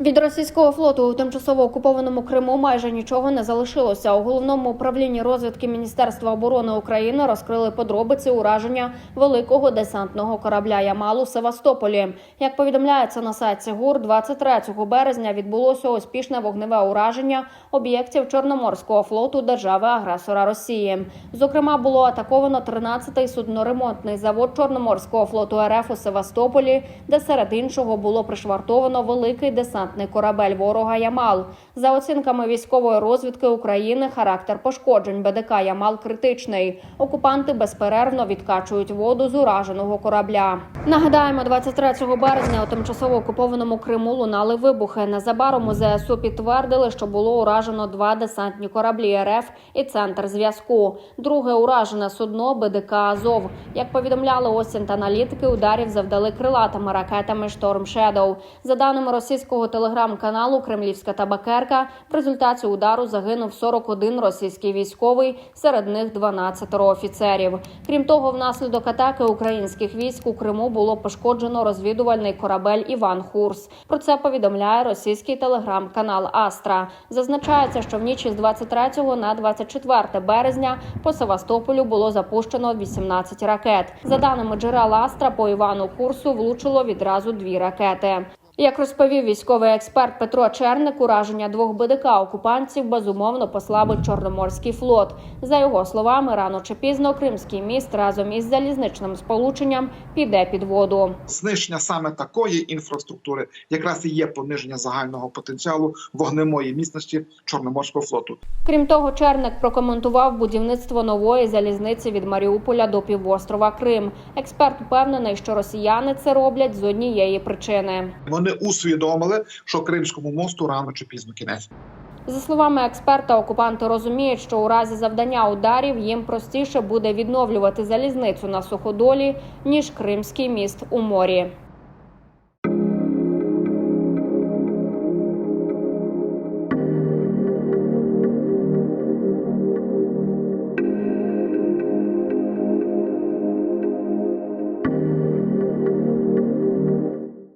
Від російського флоту у тимчасово окупованому Криму майже нічого не залишилося. У головному управлінні розвідки Міністерства оборони України розкрили подробиці ураження великого десантного корабля Ямал у Севастополі. Як повідомляється на сайті ГУР, 23 березня відбулося успішне вогневе ураження об'єктів Чорноморського флоту держави-агресора Росії. Зокрема, було атаковано 13-й судноремонтний завод Чорноморського флоту РФ у Севастополі, де серед іншого було пришвартовано великий десантний корабель ворога Ямал. За оцінками військової розвідки України, характер пошкоджень БДК Ямал критичний. Окупанти безперервно відкачують воду з ураженого корабля. Нагадаємо, 23 березня у тимчасово окупованому Криму лунали вибухи. Незабаром у ЗСУ підтвердили, що було уражено два десантні кораблі РФ і центр зв'язку. Друге уражене судно БДК Азов. Як повідомляли осінь та аналітики, ударів завдали крилатими ракетами Шторм Shadow. За даними російського телеграм-каналу Кремлівська табакерка, в результаті удару загинув 41 російський військовий, серед них 12 офіцерів. Крім того, внаслідок атаки українських військ у Криму було пошкоджено розвідувальний корабель Іван Хурс. Про це повідомляє російський телеграм-канал Астра. Зазначається, що в ніч із 23 на 24 березня по Севастополю було запущено 18 ракет. За даними джерел Астра, по Івану Хурсу влучило відразу дві ракети. Як розповів військовий експерт Петро Черник, ураження двох БДК окупантів безумовно послабить Чорноморський флот. За його словами, рано чи пізно Кримський міст разом із залізничним сполученням піде під воду. знищення саме такої інфраструктури якраз і є пониження загального потенціалу вогнемої міцності Чорноморського флоту. Крім того, Черник прокоментував будівництво нової залізниці від Маріуполя до півострова Крим. Експерт впевнений, що росіяни це роблять з однієї причини. Вони усвідомили, що Кримському мосту рано чи пізно кінець. За словами експерта, окупанти розуміють, що у разі завдання ударів їм простіше буде відновлювати залізницю на суходолі ніж Кримський міст у морі.